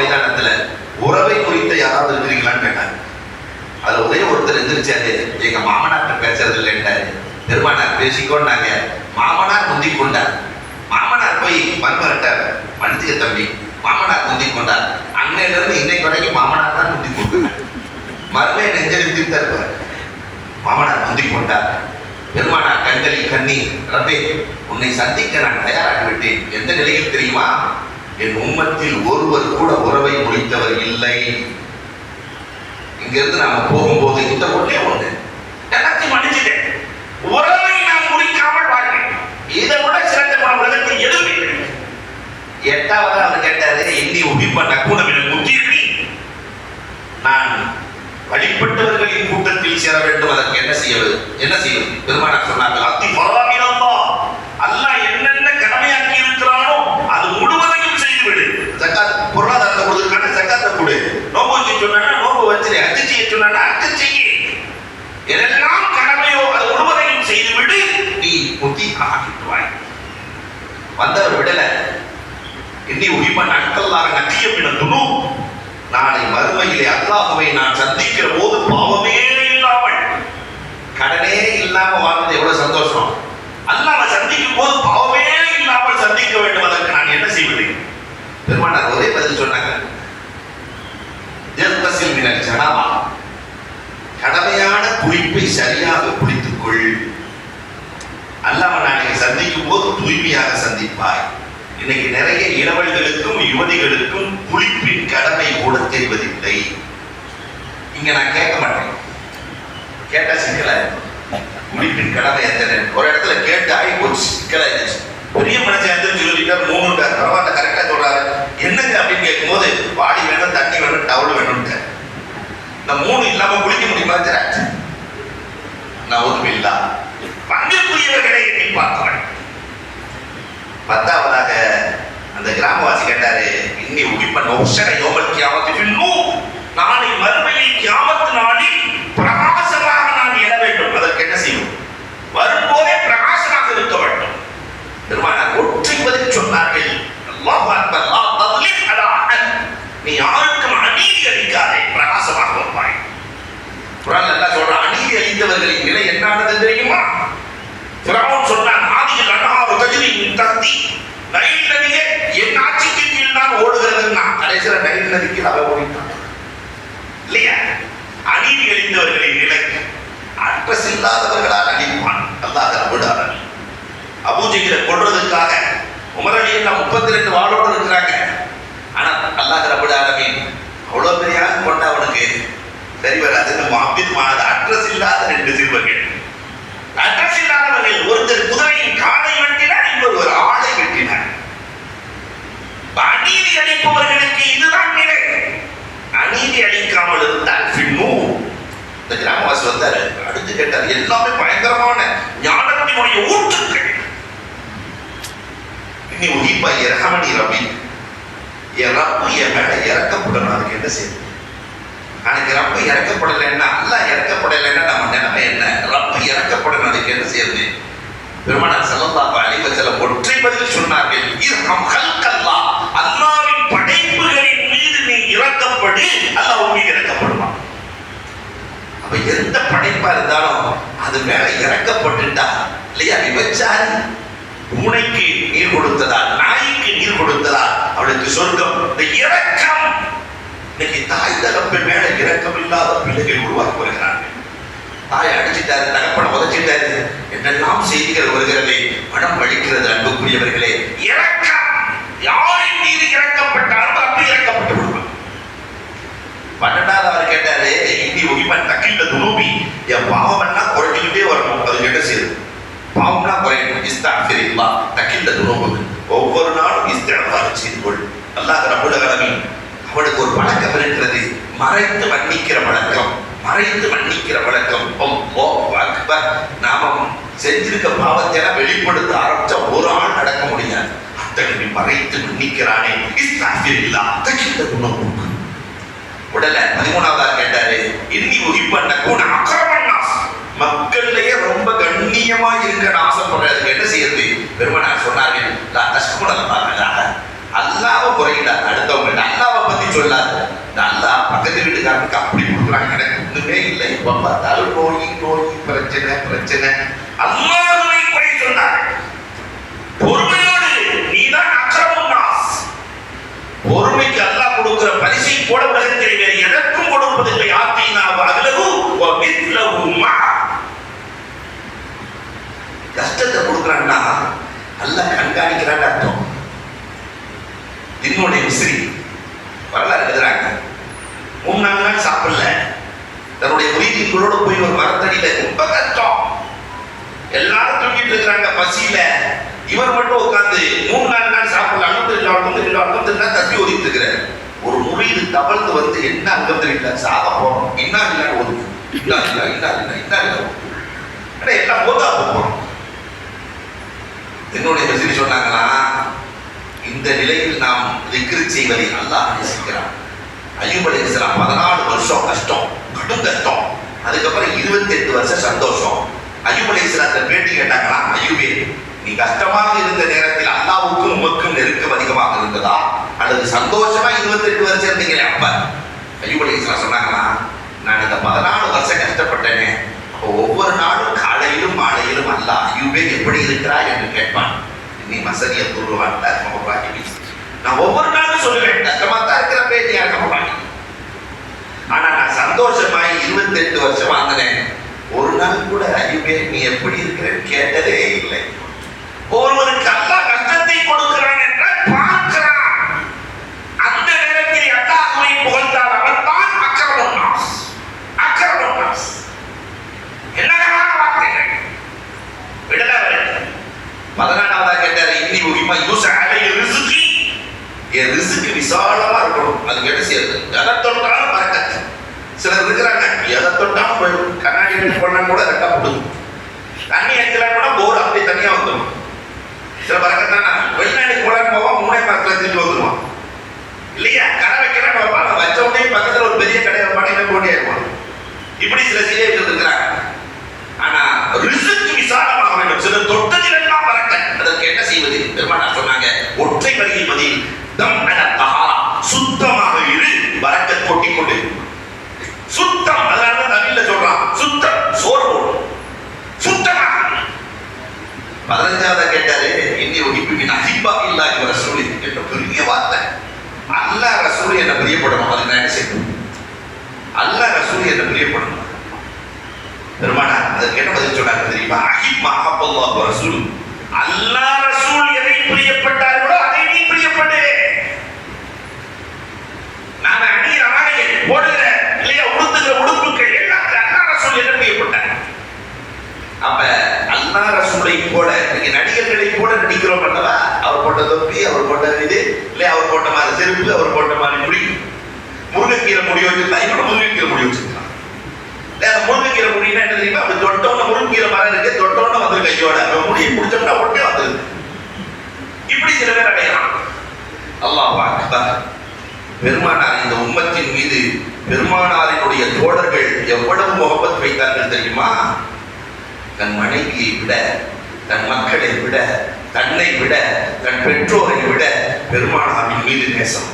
மைதானத்துல உறவை குறித்த யாராவது இருக்கிறீங்களான்னு கேட்டாங்க அதுல ஒரே ஒருத்தர் எந்திரிச்சாரு எங்க மாமனார்கிட்ட பேசுறது இல்லைன்றாரு பெருமானார் பேசிக்கோன்னாங்க. மாமனார் முந்தி கொண்டார். மாமனார் போய் மருமரட்டார் மன்னிச்சுக்க தம்பி. மாமனார் முந்தி கொண்டார். அன்னையில இருந்து இன்னைக்கு வரைக்கும் மாமனார் தான் முந்தி கொண்டார். மருமையை நெஞ்செழுத்தி தருவார் மாமனார் முந்தி கொண்டார். பெருமானார் கண்களில் கண்ணீர். ரப்பே உன்னை சந்திக்க நான் தயாராகிவிட்டேன். எந்த நிலையில் தெரியுமா? என் உம்மத்தில் ஒருவர் கூட உறவை முடித்தவர் இல்லை. இங்கிருந்து நாம போகும்போது இந்த ஒன்றே ஒண்ணு. எனக்கு மன்னிச்சுட்டேன் உறவை நான் முடிக்காமல் வாழ்க்கை இதை விட சிறந்த குணம் உலகத்தில் எதுவும் இல்லை. எட்டாவது அவர் கேட்டாரு இன்னி உபிப்பட்ட கூடவின் முக்கியமி நான் வழிபட்டவர்களின் கூட்டத்தில் சேர வேண்டும். அதற்கு என்ன செய்வது? என்ன செய்வது? பெருமானார் சொன்னார்கள் அத்தி நன்றாக செய்ய. எதெல்லாம் கடமையோ அது முழுவதையும் செய்துவிடு. நீ புத்தி ஆகிடுவாய் வந்தவர் விடல. இன்னி உரிமை நாட்கள்லாக நக்கியம் என துணு. நாளை மறுமையிலே அல்லாஹுவை நான் சந்திக்கிற போது பாவமே இல்லாமல் கடனே இல்லாம வாழ்ந்தது எவ்வளவு சந்தோஷம். அல்லாஹ் சந்திக்கும் போது பாவமே இல்லாமல் சந்திக்க வேண்டும். அதை நான் என்ன செய்வது பெருமானார் ஒரே பதில் சொன்னாங்க ஜெர்தசில் மினல் ஜனாபா கடமையான குளிப்பை சரியாக குளித்துக் கொள் அல்லாஹ் நாளைக்கு சந்திக்கும் போது தூய்மையாக சந்திப்பாய். இன்னைக்கு நிறைய இளவல்களுக்கும் யுவதிகளுக்கும் குளிப்பின் கடமை கூட தெரிவதில்லை இங்க நான் கேட்க மாட்டேன். கேட்டா சிக்கல? குளிப்பின் கடமை எத்தனை? ஒரு இடத்துல கேட்டு ஆகி போச்சு சிக்கலா இருந்துச்சு. பெரிய மனுஷன் எந்திரிச்சு சொல்லிட்டார் மூணு பரவாயில்ல கரெக்டா சொல்றாரு. என்னங்க? அப்படின்னு கேட்கும்போது வாடி வேணும் தண்ணி வேணும் டவுல் வேணும்ட்டு இந்த மூணு இல்லாம குளிக்க முடியுமா? தெரியாது நான் ஒன்றும் இல்லா பங்கிற்குரியவர்களை எண்ணி பார்த்தவன் பத்தாவதாக அந்த கிராமவாசி கேட்டாரு இன்னி உயிப்பன் ஒஷர யோமல் கியாமத்து நாளை மறுமையில் கியாமத்து நாளில் பிரகாசமாக நான் எழ வேண்டும் அதற்கு என்ன செய்யும் வரும்போதே பிரகாசமாக இருக்க வேண்டும் பெருமானார் ஒற்றை பதில் சொன்னார்கள் அல்லாஹ் அக்பர் லா தத்லிம் அலா அஹத் நீ யாருக்கும் அநீதி அளிக்காதே பிரகாசமாக வருவாய் குரான் எல்லாம் சொல்றான் அநீதி அளித்தவர்களின் நிலை என்னானது தெரியுமா பிறவும் சொன்னான் ஆதியில் அண்ணாவு கஜினி தந்தி நைல் நதியே என் ஆட்சிக்கு கீழ் தான் ஓடுகிறதுன்னா கடைசியில நைல் நதிக்கு அவ ஓடிட்டான் இல்லையா? அநீதி அளித்தவர்களின் நிலை அட்ரஸ் இல்லாதவர்களால் அழிப்பான் அல்லாத விடாதன் அபூஜிகளை கொள்றதுக்காக உமரடி எல்லாம் முப்பத்தி ரெண்டு வாழோடு இருக்கிறாங்க. ஆனா அல்லாஹ் ரபுல் ஆலமீன் அவ்வளவு பெரிய ஆள் கொண்ட அவனுக்கு சரி வராது. அபிதமானது அட்ரஸ் இல்லாத ரெண்டு சிறுவர்கள். அட்ரஸ் இல்லாதவர்கள் ஒருத்தர் குதிரையின் காலை வெட்டினார் இன்னொரு ஒரு ஆளை வெட்டினார் அநீதி அளிப்பவர்களுக்கு அநீதி அழிக்காமல் இருந்தால் பின்னு இந்த கிராமவாசி வந்தாரு. அடுத்து கேட்டார் எல்லாமே பயங்கரமான ஞானத்தினுடைய ஊற்றுக்கள். இனி உயிப்பா இறகமணி ரவி என் ரப்பு என் மேல இறக்கப்படணும் அதுக்கு என்ன செய்யுது எனக்கு ரப்பு இறக்கப்படலைன்னா அல்லாஹ் இறக்கப்படலைன்னா நம்ம நிலைமை என்ன? ரப்பு இறக்கப்படணும் அதுக்கு என்ன செய்யுது பெருமானார் ஸல்லல்லாஹு அலைஹி வஸல்லம் ஒற்றை பதில் இன்னைக்கு தாய் தகப்பன் மேல இரக்கம் இல்லாத பிள்ளைகள் உருவாக்கி வருகிறார்கள் தாய் அடிச்சிட்டாரு தகப்பனை உதச்சிட்டாரு. என்னெல்லாம் செய்திகள் வருகிறது மனம் வலிக்கிறது அன்புக்குரியவர்களே. இறக்கம் யாரின் மீது இறக்கப்பட்டாலும் அப்படி இறக்கப்பட்டு விடுவான் பன்னெண்டாவது அவர் கேட்டாரு இந்தி உரிமன் தக்கில்ல துணுபி என் பாவம்னா குறைஞ்சுக்கிட்டே வரணும் அது என்ன செய்யுது பாவம்னா குறையணும். இஸ்தாஃபிரில்லா தக்கில்ல துணுபு ஒவ்வொரு நாளும் இஸ்தான் செய்து கொள். அல்லாஹ் ரபுல் கடமை அவனுக்கு ஒரு பழக்கம் இருக்கிறது. மறைத்து மன்னிக்கிற பழக்கம் மறைத்து மன்னிக்கிற பழக்கம் அக்பர். நாம செஞ்சிருக்க பாவத்தை வெளிப்படுத்த ஆரம்பிச்சா ஒரு ஆள் நடக்க முடியாது. அத்தனை மறைத்து மன்னிக்கிறானே. இஸ்தாஃபிரில்லா தக்கில்ல துணுபு உடல பதிமூணாவதா கேட்டாரு. இன்னி பண்ண கூட மக்கள்லயே ரொம்ப கண்ணியமா இருக்க ஆசைப்படுறதுக்கு என்ன செய்யறது? பெருமனார் சொன்னார்கள் குறையும் சொல்லாது நல்லா பக்கத்து வீட்டுக்காரனுக்கு அப்படி கொடுக்குறாங்க எனக்கு ஒண்ணுமே இல்லை. இப்ப பார்த்தாலும் நோய் நோய் பிரச்சனை பிரச்சனை. அல்லாதவை குறை சொன்னாங்க பொறுமையோடு நீதான் அச்சமும் பொறுமைக்கு அல்லாஹ் கொடுக்கிற பரிசை போல உலகத்தில் வேறு எதற்கும் கொடுப்பதில்லை. ஆத்தினா அகலவு மித்லவுமா கஷ்டத்தை கொடுக்குறான்னா நல்லா கண்காணிக்கிறான்னு அர்த்தம். என்னுடைய விசிறி மூணு நாலு நாள் சாப்பிடல. தன்னுடைய உயிரிகளோட போய் ஒரு மரத்தடியில ரொம்ப கஷ்டம். எல்லாரும் தூங்கிட்டு இருக்கிறாங்க பசியில. இவர் மட்டும் உட்காந்து மூணு நாலு நாள் சாப்பிடல. அழுந்து இல்லை அழுந்து இல்லை அழுந்து இல்லை தப்பி ஓதிட்டு இருக்கிறார். ஒரு முறியீடு தவழ்ந்து வந்து என்ன அங்கம் தெரியல சாக போறோம்? இன்னா இல்லை ஒரு இன்னா இல்லை இன்னா இல்லை இன்னா இல்லை ஆனா எல்லாம் போதா போறோம். என்னுடைய மெசேஜ் சொன்னாங்களா இந்த நிலையில் நாம் திக்ரு செய்வதை அல்லாஹ் நேசிக்கிறான். ஐயூப் இஸ்லாம் பதினாலு வருஷம் கஷ்டம் கடும் கஷ்டம். அதுக்கப்புறம் இருபத்தி எட்டு வருஷம் சந்தோஷம். ஐயூப் அலைஹிஸ்ஸலாத்தை பேட்டி கேட்டாங்களா? ஐயூபே நீ கஷ்டமாக இருந்த நேரத்தில் அல்லாவுக்கும் உமக்கும் நெருக்கம் அதிகமாக இருந்ததா? அல்லது சந்தோஷமா இருபத்தி எட்டு வருஷம் இருந்தீங்களே அப்ப? ஐயூப் இஸ்லாம் சொன்னாங்களா? நான் இந்த பதினாலு வருஷம் கஷ்டப்பட்டேனே. ஒவ்வொரு நாளும் காலையிலும் மாலையிலும் அல்லாஹ் ஐயூபே எப்படி இருக்கிறாய் என்று கேட்பான். நீ மசதியை துருவான் நம்ம பாக்கி நான் ஒவ்வொரு நாளும் சொல்லுவேன் கஷ்டமா தான் இருக்கிற பேட்டியா நம்ம பாக்கி ஆனா நான் இருபத்தெட்டு வருஷம் வாழ்ந்தேன் ஒரு நாள் கூட ஐயோ நீ எப்படி இருக்கிறேன்னு கேட்டதே இல்லை. ஒருவருக்கு அல்லாஹ் கஷ்டத்தை கொடுக்கிறான் என்றால் பார்க்கிறான் அந்த நேரத்தில் அல்லாஹுவை புகழ்ந்தால் அவன் தான் அக்கரமுன்னாஸ் அக்கரமுன்னாஸ் என்னகமான வார்த்தைகள் விடல அவர்கள் பதினாலாவதா கேட்டாரு இன்னி உரிமை யூச அலை ரிசுகி என் ரிசுக்கு விசாலமா இருக்கணும் அது என்ன செய்யறது எதை தொட்டாலும் பறக்கத்து சிலர் இருக்கிறாங்க எதை தொட்டாலும் போயிடும் கண்ணாடி எடுத்து போனா கூட ரெட்டா போடுது தண்ணி அடிக்கலாம் கூட போர் அப்படி தனியா வந்துடும் சில பறக்கத்தானா வெளிநாடு போலான்னு போவோம் மூணே பக்கத்துல திரும்பி வந்துடுவான் இல்லையா? கடை வைக்கிறேன் வைப்பான். வச்ச உடனே பக்கத்துல ஒரு பெரிய கடை வைப்பான் இன்னும் போட்டியாயிருவான் இப்படி சில சீரியர்கள் இருக்கிறாங்க. பதினஞ்சாவது கேட்டாரு இன்னி ஒகிப்பின் அஹிப்பா இல்லா இவர சொல்லி என்ற பெரிய வார்த்தை. அல்ல ரசூல் என்ன பிரியப்படணும் அதுக்கு நான் என்ன செய்யணும்? அல்ல ரசூல் என்ன பிரியப்படணும் பெருமானா அதுக்கு என்ன பதில் சொன்னாங்க தெரியுமா? அஹிப் மஹப்பல்லாஹு ரசூல். அல்லாஹ் ரசூல் எதை பிரியப்பட்டார்களோ அதை நீ பிரியப்படு நான் அணியிற ஆடைகள் போடுகிற இல்லையா உடுத்துகிற உடுப்புகள் எல்லாத்தையும் அல்லா ரசூல் என்ன பிரியப்பட்டாங்க அப்ப அல்லா ரசூலை போல நீங்க நடிகர்களை போல நடிக்கிறோம் அல்லவா? அவர் போட்ட தொப்பி அவர் போட்ட இது இல்லை அவர் போட்ட மாதிரி செருப்பு அவர் போட்ட மாதிரி முடி. முருங்கைக்கீரை முடி வச்சிருந்தா இவனோட முருங்கைக்கீரை முடி வச்சிருக்கான். அந்த முருங்கைக்கீரை முடினா என்ன தெரியுமா? அப்படி தொட்டவன முருங்கைக்கீரை மரம் இருக்கு தொட்டவன வந்து கையோட. அவன் முடியை முடிச்சோம்னா உடனே வந்துருது. இப்படி சில பேர் அடையலாம் அல்லாஹ் அக்பர். பெருமானார் இந்த உம்மத்தின் மீது பெருமானாரினுடைய தோழர்கள் எவ்வளவு முகப்பத் வைத்தார்கள் தெரியுமா? தன் மனைவியை விட தன் மக்களை விட தன்னை விட தன் பெற்றோரை விட பெருமானாரின் மீது நேசம்.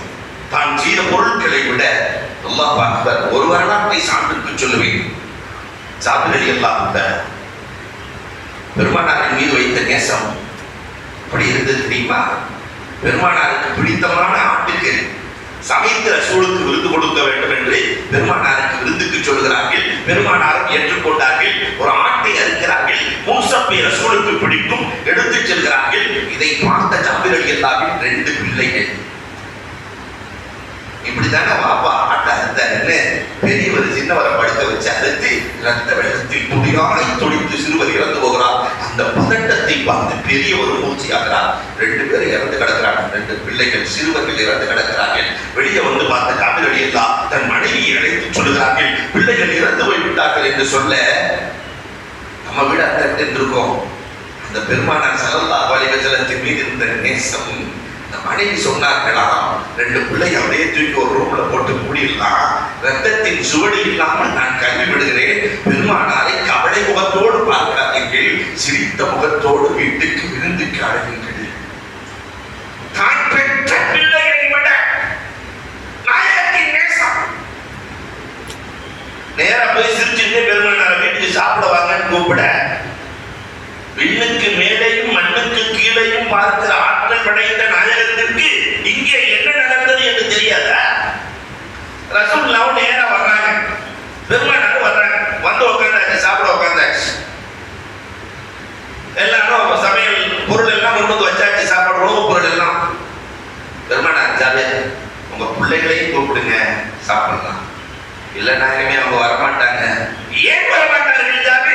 தான் செய்த பொருட்களை விட அல்லாஹ் பார்த்தார் ஒரு வரலாற்றை சான்றுக்கு சொல்லுவேன். சாப்பிடலி எல்லாம் பெருமானாரின் மீது வைத்த நேசம் அப்படி இருந்தது தெரியுமா? பெருமானாருக்கு பிடித்தமான ஆட்டுக்கு சமைத்த சூழுக்கு விருது கொடுக்க வேண்டும் என்று பெருமானாருக்கு விருந்துக்கு சொல்கிறார்கள் பெருமானாரும் ஏற்றுக்கொண்டார்கள் ரசூலுக்கு பிடிக்கும். எடுத்துச் செல்கிறார்கள். இதை பார்த்த ஜாபிரல் அல்லாவின் ரெண்டு பிள்ளைகள். இப்படித்தானே பாப்பா அட்ட அந்த பெரியவர் சின்னவரை படுக்க வச்சு அறுத்து ரத்த வெள்ளத்தில் துடியானை துடித்து சிறுவர் இறந்து போகிறார். அந்த பதட்டத்தை பார்த்து பெரியவர் மூச்சியாகிறார் ரெண்டு பேரும் இறந்து கிடக்கிறாங்க ரெண்டு பிள்ளைகள் சிறுவர்கள் இறந்து கிடக்கிறார்கள். வெளியே வந்து பார்த்த காவிரடி எல்லாம் தன் மனைவியை அழைத்து சொல்கிறார்கள். பிள்ளைகள் இறந்து போய் விட்டார்கள் என்று சொல்ல நம்ம வீடு அத்தட்டு இருக்கோம் அந்த பெருமானார் சல்லல்லா வலிவஜலத்தின் மீது இருந்த நேசம் இந்த மனைவி சொன்னார்களாம் ரெண்டு பிள்ளை அப்படியே தூக்கி ஒரு ரூம்ல போட்டு மூடிடலாம். ரத்தத்தின் சுவடி இல்லாமல் நான் கல்வி விடுகிறேன் பெருமானாரை கவலை முகத்தோடு பார்க்காதீர்கள். சிரித்த முகத்தோடு வீட்டுக்கு விருந்துக்கு அழையுங்கள். தான் பெற்ற விட நாயகத்தின் நேசம். நேரா போய் சிரிச்சுட்டு பெருமானார் வீட்டுக்கு சாப்பிட வாங்கன்னு கூப்பிட. விண்ணுக்கு மேலேயும் மண்ணுக்கு கீழேயும் பார்க்கிற ஆற்றல் படைத்த நாயகத்திற்கு இங்கே என்ன நடந்தது ரசூல்லாவும் நேரா வர்றாங்க. பெருமானார் வர்றாங்க. வந்து உட்காந்தாச்சு சாப்பிட உட்காந்தாச்சு எல்லாரும் சமையல் பொருள் எல்லாம் கொண்டு வந்து வச்சாச்சு சாப்பாடு உணவு பொருள் எல்லாம். பெருமானார் ஜாலியா உங்க பிள்ளைகளையும் கூப்பிடுங்க சாப்பிடலாம். இல்லை நாயகமே அவங்க வரமாட்டாங்க. ஏன் வரமாட்டார்கள் ஜாவே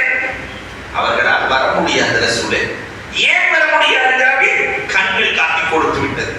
அவர்களால் வர முடியாது ரசூலே. ஏன் வர முடியாது கண்கள் காட்டி கொடுத்து விட்டது.